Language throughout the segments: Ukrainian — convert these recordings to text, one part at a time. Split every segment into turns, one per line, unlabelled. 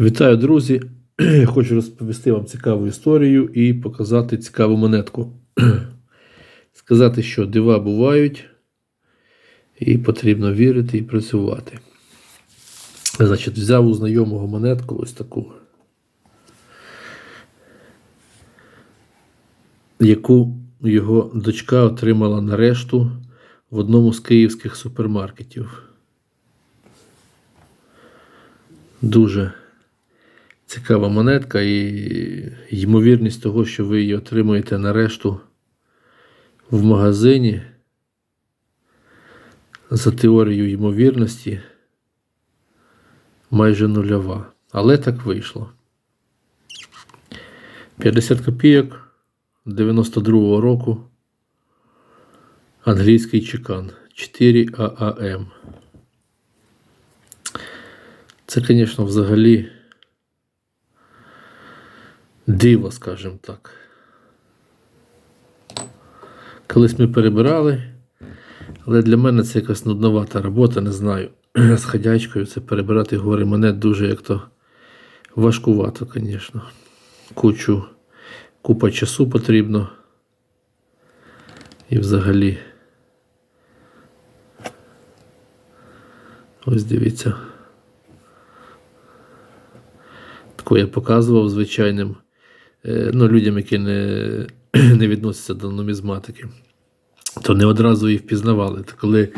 Вітаю, друзі! Хочу розповісти вам цікаву історію і показати цікаву монетку. Сказати, що дива бувають, і потрібно вірити і працювати. Значить, взяв у знайомого монетку ось таку, яку його дочка отримала на решту в одному з київських супермаркетів. Дуже цікава монетка і ймовірність того, що ви її отримуєте на решту в магазині за теорією ймовірності майже нульова. Але так вийшло. 50 копійок 92-го року. Англійський чекан 4 ААМ. Це, звісно, взагалі диво, скажімо так. Колись ми перебирали, але для мене це якась нудновата робота, не знаю. З ходячкою це перебирати гори монет дуже як то важкувато, звісно. Кучу, купа часу потрібно. І взагалі. Ось дивіться. Таку я показував звичайним ну, людям, які не, не відносяться до нумізматики. То не одразу їх впізнавали. То коли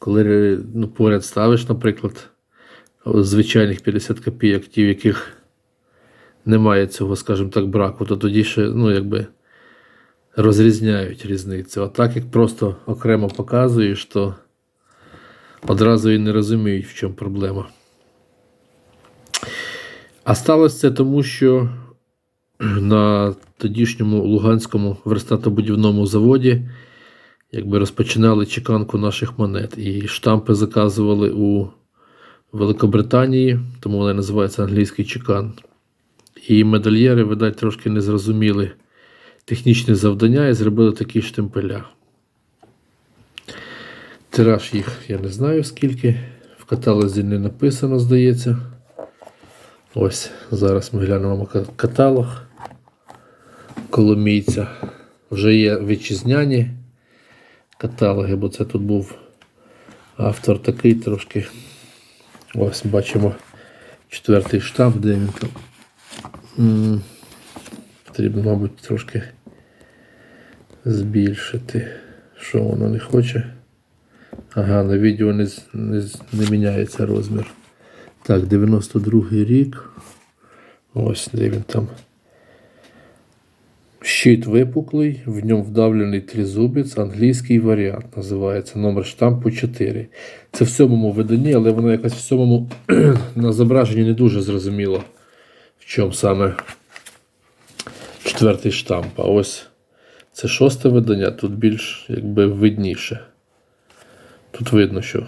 коли ну, поряд ставиш, наприклад, звичайних 50 копійок, ті, в яких немає цього, скажімо так, браку, то тоді ще ну, якби розрізняють різницю. А так як просто окремо показуєш, то одразу і не розуміють, в чому проблема. А сталося це тому, що на тодішньому Луганському верстатобудівному заводі якби розпочинали чеканку наших монет. І штампи заказували у Великобританії, тому вони називаються англійський чекан. І медальєри, видать, трошки не зрозуміли технічне завдання і зробили такі штемпеля. Тираж їх я не знаю скільки. В каталозі не написано, здається. Ось зараз ми глянемо каталог коломійця. Вже є вітчизняні каталоги, бо це тут був автор такий трошки. Ось бачимо четвертий штамп, де він там. Потрібно, мабуть, трошки збільшити. Що воно не хоче? Ага, на відео не, не, не міняється розмір. Так, 92 рік. Ось де він там. Щит випуклий, в ньому вдавлений тризубець, англійський варіант. Називається номер штампу 4. Це в сьомому виданні, але воно якось в сьомому на зображенні не дуже зрозуміло, в чому саме четвертий штамп. А ось це шосте видання, тут більш якби видніше. Тут видно, що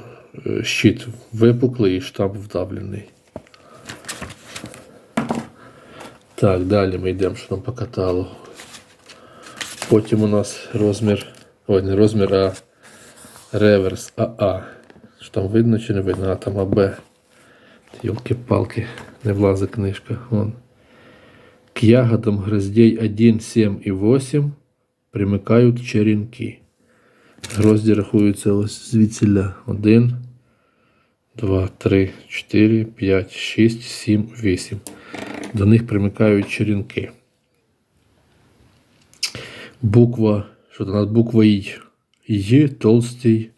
щит випуклий і штамп вдавлений. Так, далі ми йдемо що там по каталогу. Потім у нас розмір, ой, не розмір, а реверс АА. Що там видно чи не видно, а там АБ. Йолки-палки, не влазить книжка. Вон. К ягодам гроздей 1, 7 і 8 примикають черенки. Грозді рахуються ось звідсіля. 1, 2, 3, 4, 5, 6, 7, 8. До них примикають черенки. Буква, що то над буквою Й толстий.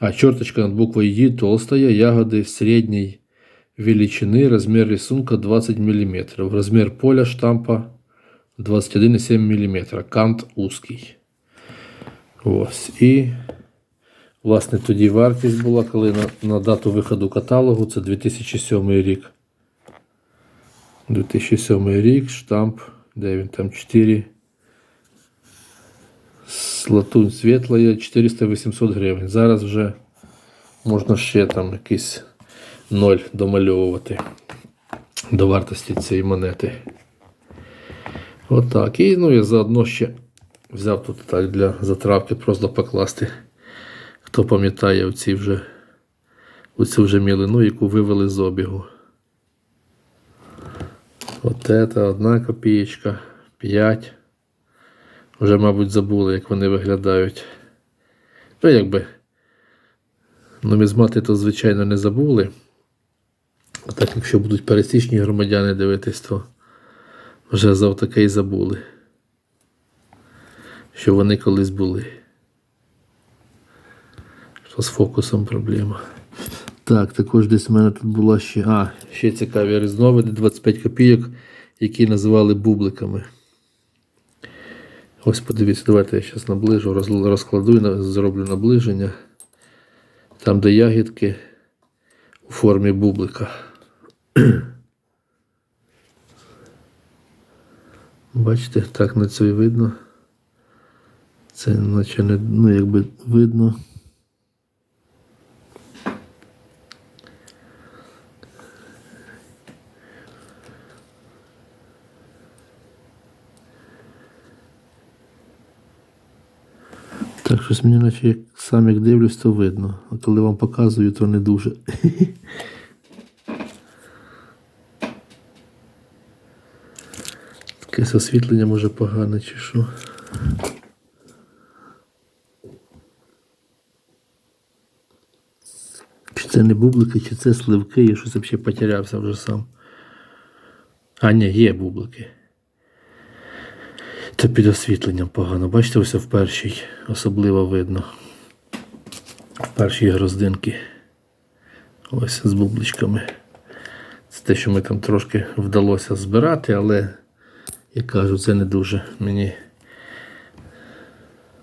А черточка над буквой Й толстая, ягоды средней величины, размер рисунка 20 мм. Размер поля штампа 21,7 мм. Кант узкий. Ось. І, власне, тоді вартість була, коли на, на дату виходу каталогу, це 2007 рік. 2007 рік, штамп, де він там 4. Латунь світла 400-800 гривень. Зараз вже можна ще там якийсь ноль домальовувати до вартості цієї монети. Отак. І ну, я заодно ще взяв тут так для затравки просто покласти. Хто пам'ятає оці вже оцю вже мілину, яку вивели з обігу. От це одна копієчка, 5. Вже, мабуть, забули, як вони виглядають. Ну, якби. Нумізмати то, звичайно, не забули. А так, якщо будуть пересічні громадяни дивитись, то вже за й забули. Що вони колись були. Що з фокусом проблема. Так, також десь в мене тут була ще. А, ще цікаві різновиди 25 копійок, які називали бубликами. Ось подивіться, давайте я зараз наближу, розкладу і зроблю наближення. Там, де ягідки у формі бублика. Бачите, так на це і видно. Це наче не, ну, якби видно. Щось мені наче як сам як дивлюсь, то видно. А коли вам показую, то не дуже. Якесь освітлення може погане чи що. Чи це не бублики, чи це сливки, я щось взагалі потерявся вже сам. А, ні, є бублики. Це під освітленням погано. Бачите, ось в першій особливо видно. В першій гроздинки. Ось з бубличками. Це те, що ми там трошки вдалося збирати, але, як кажу, це не дуже мені.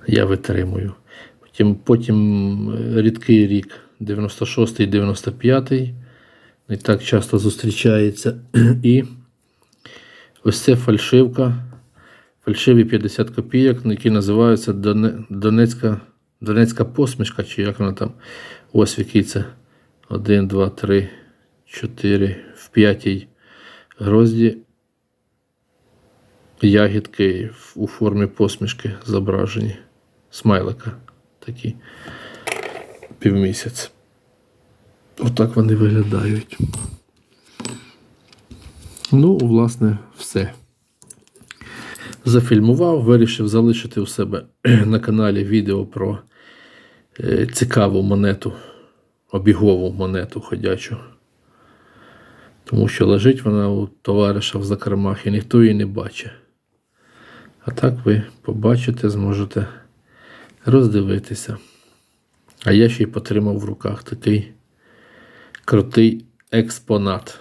Я витримую. Потім, потім е, рідкий рік, 96-й, 95-й. Не так часто зустрічається. І ось це фальшивка. Фальшиві 50 копійок, які називаються Донецька, Донецька посмішка, чи як вона там. Ось який це. 1, 2, 3, 4, в п'ятій грозді. Ягідки у формі посмішки зображені. Смайлика такі. Півмісяць. Отак вони виглядають. Ну, власне, все зафільмував, вирішив залишити у себе на каналі відео про е, цікаву монету, обігову монету ходячу. Тому що лежить вона у товариша в закромах і ніхто її не бачить. А так ви побачите, зможете роздивитися. А я ще й потримав в руках такий крутий експонат.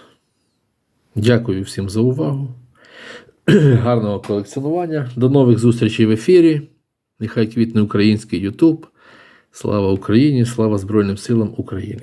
Дякую всім за увагу. Гарного колекціонування. До нових зустрічей в ефірі. Нехай квітне український Ютуб. Слава Україні! Слава Збройним силам України!